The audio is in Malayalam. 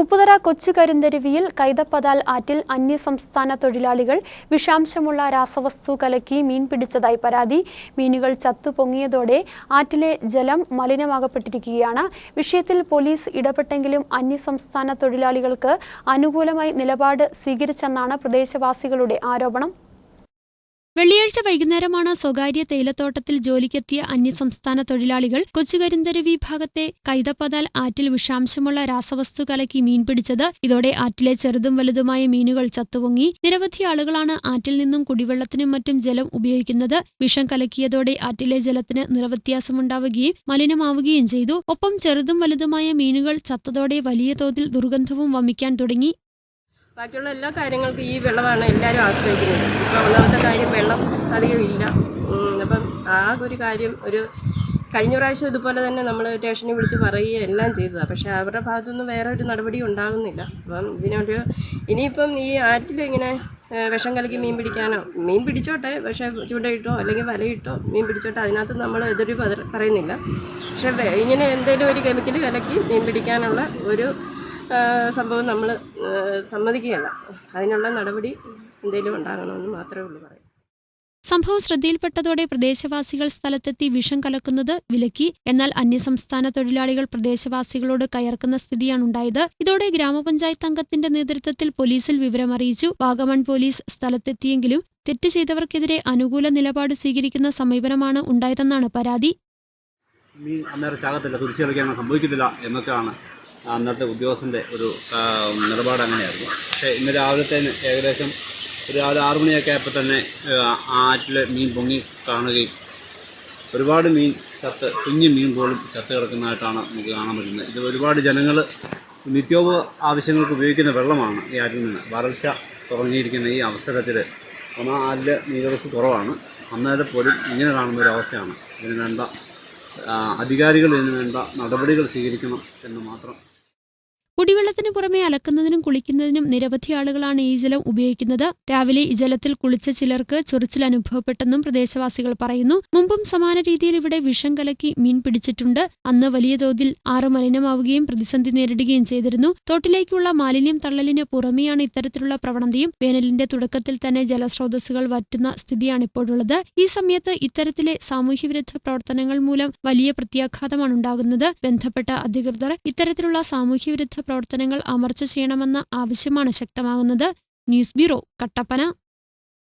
ഉപ്പുതറ കൊച്ചു കരിന്തരുവിയിൽ കൈതപ്പതാൽ ആറ്റിൽ അന്യസംസ്ഥാന തൊഴിലാളികൾ വിഷാംശമുള്ള രാസവസ്തു കലക്കി മീൻ പിടിച്ചതായി പരാതി. മീനുകൾ ചത്തുപൊങ്ങിയതോടെ ആറ്റിലെ ജലം മലിനമാകപ്പെട്ടിരിക്കുകയാണ്. വിഷയത്തിൽ പോലീസ് ഇടപെട്ടെങ്കിലും അന്യസംസ്ഥാന തൊഴിലാളികൾക്ക് അനുകൂലമായി നിലപാട് സ്വീകരിച്ചെന്നാണ് പ്രദേശവാസികളുടെ ആരോപണം. വെള്ളിയാഴ്ച വൈകുന്നേരമാണ് സ്വകാര്യ തേയിലത്തോട്ടത്തിൽ ജോലിക്കെത്തിയ അന്യസംസ്ഥാന തൊഴിലാളികൾ കൊച്ചുകരിന്തര വിഭാഗത്തെ കൈതപ്പതാൽ ആറ്റിൽ വിഷാംശമുള്ള രാസവസ്തു കലക്കി മീൻ പിടിച്ചത്. ഇതോടെ ആറ്റിലെ ചെറുതും വലുതുമായ മീനുകൾ ചത്തുപൊങ്ങി. നിരവധി ആളുകളാണ് ആറ്റിൽ നിന്നും കുടിവെള്ളത്തിനും മറ്റും ജലം ഉപയോഗിക്കുന്നത്. വിഷം കലക്കിയതോടെ ആറ്റിലെ ജലത്തിന് നിറവ്യത്യാസമുണ്ടാവുകയും മലിനമാവുകയും ചെയ്തു. ഒപ്പം ചെറുതും വലുതുമായ മീനുകൾ ചത്തതോടെ വലിയ തോതിൽ ദുർഗന്ധവും വമിക്കാൻ തുടങ്ങി. ബാക്കിയുള്ള എല്ലാ കാര്യങ്ങൾക്കും ഈ വെള്ളമാണ് എല്ലാവരും ആശ്രയിക്കുന്നത്. ഇപ്പോൾ ഒന്നാമത്തെ കാര്യം വെള്ളം അധികം ഇല്ല. അപ്പം ആ ഒരു കാര്യം ഒരു കഴിഞ്ഞ പ്രാവശ്യം ഇതുപോലെ തന്നെ നമ്മൾ സ്റ്റേഷനിൽ വിളിച്ച് പറയുകയും എല്ലാം ചെയ്തതാണ് പക്ഷേ അവരുടെ ഭാഗത്തുനിന്ന് വേറെ ഒരു നടപടി ഉണ്ടാകുന്നില്ല. അപ്പം ഇതിനൊരു ഇനിയിപ്പം ഈ ആറ്റിൽ ഇങ്ങനെ വിഷം കലക്കി മീൻ പിടിക്കാനോ മീൻ പിടിച്ചോട്ടെ പക്ഷേ ചൂണ്ടയിട്ടോ അല്ലെങ്കിൽ വലയിട്ടോ മീൻ പിടിച്ചോട്ടെ അതിനകത്ത് നമ്മൾ എതിര് പറയുന്നില്ല. പക്ഷേ ഇങ്ങനെ എന്തെങ്കിലും ഒരു കെമിക്കൽ കലക്കി മീൻ പിടിക്കാനുള്ള ഒരു സംഭവം നമ്മൾ സമ്മതിക്കുകയല്ല. അതിനുള്ള നടപടി എന്തെങ്കിലും ഉണ്ടാകണമെന്ന് മാത്രമേ ഉള്ളൂ പറയാം സംഭവം ശ്രദ്ധയിൽപ്പെട്ടതോടെ പ്രദേശവാസികൾ സ്ഥലത്തെത്തി വിഷം കലക്കുന്നത് വിലക്കി. എന്നാൽ അന്യസംസ്ഥാന തൊഴിലാളികൾ പ്രദേശവാസികളോട് കയർക്കുന്ന സ്ഥിതിയാണുണ്ടായത്. ഇതോടെ ഗ്രാമപഞ്ചായത്ത് അംഗത്തിന്റെ നേതൃത്വത്തിൽ പോലീസിൽ വിവരമറിയിച്ചു. വാഗമൺ പോലീസ് സ്ഥലത്തെത്തിയെങ്കിലും തെറ്റ് ചെയ്തവർക്കെതിരെ അനുകൂല നിലപാട് സ്വീകരിക്കുന്ന സമീപനമാണ് ഉണ്ടായതെന്നാണ് പരാതി. മീൻ അന്നേരം ചാകത്തില്ല. തുരിച്ചു കളിക്കാൻ സംഭവിക്കില്ല എന്നൊക്കെയാണ് അന്നത്തെ ഉദ്യോഗസ്ഥന്റെ ഒരു നിലപാട് അങ്ങനെയായിരുന്നു. പക്ഷേ ഇന്ന് രാവിലത്തേന് ഏകദേശം ഒരു രാവിലെ ആറു മണിയൊക്കെ ആയപ്പോൾ തന്നെ ആറ്റിൽ മീൻ പൊങ്ങി കാണുകയും ഒരുപാട് മീൻ ചത്ത് കുഞ്ഞു മീൻ പോലും ചത്ത് കിടക്കുന്നതായിട്ടാണ് നമുക്ക് കാണാൻ പറ്റുന്നത്. ഇത് ഒരുപാട് ജനങ്ങൾ നിത്യോപ ആവശ്യങ്ങൾക്ക് ഉപയോഗിക്കുന്ന വെള്ളമാണ് ഈ ആറ്റിൽ നിന്ന്. വരൾച്ച തുടങ്ങിയിരിക്കുന്ന ഈ അവസരത്തിൽ ഒന്ന് ആറ്റിൽ നീരൊഴുക്ക് കുറവാണ്. അന്നേരം പോലും ഇങ്ങനെ കാണുന്ന ഒരു അവസ്ഥയാണ്. ഇതിന് വേണ്ട അധികാരികൾ ഇതിന് വേണ്ട നടപടികൾ സ്വീകരിക്കണം എന്ന് മാത്രം കുടിവെള്ളത്തിന് പുറമെ അലക്കുന്നതിനും കുളിക്കുന്നതിനും നിരവധി ആളുകളാണ് ഈ ജലം ഉപയോഗിക്കുന്നത്. രാവിലെ ഈ ജലത്തിൽ കുളിച്ച ചിലർക്ക് ചൊറിച്ചിൽ അനുഭവപ്പെട്ടെന്നും പ്രദേശവാസികൾ പറയുന്നു. മുമ്പും സമാന രീതിയിൽ ഇവിടെ വിഷം കലക്കി മീൻ പിടിച്ചിട്ടുണ്ട്. അന്ന് വലിയ തോതിൽ ആറ് മലിനമാവുകയും പ്രതിസന്ധി നേരിടുകയും ചെയ്തിരുന്നു. തോട്ടിലേക്കുള്ള മാലിന്യം തള്ളലിന് പുറമെയാണ് ഇത്തരത്തിലുള്ള പ്രവണതയും. വേനലിന്റെ തുടക്കത്തിൽ തന്നെ ജലസ്രോതസ്സുകൾ വറ്റുന്ന സ്ഥിതിയാണ് ഇപ്പോഴുള്ളത്. ഈ സമയത്ത് ഇത്തരത്തിലെ സാമൂഹ്യവിരുദ്ധ പ്രവർത്തനങ്ങൾ മൂലം വലിയ പ്രത്യാഘാതമാണ് ഉണ്ടാകുന്നത്. ബന്ധപ്പെട്ട അധികൃതർ ഇത്തരത്തിലുള്ള സാമൂഹ്യവിരുദ്ധ പ്രവർത്തനങ്ങൾ അമർച്ച ചെയ്യണമെന്ന ആവശ്യമാണ് ശക്തമാകുന്നത്. News bureau Kattappana.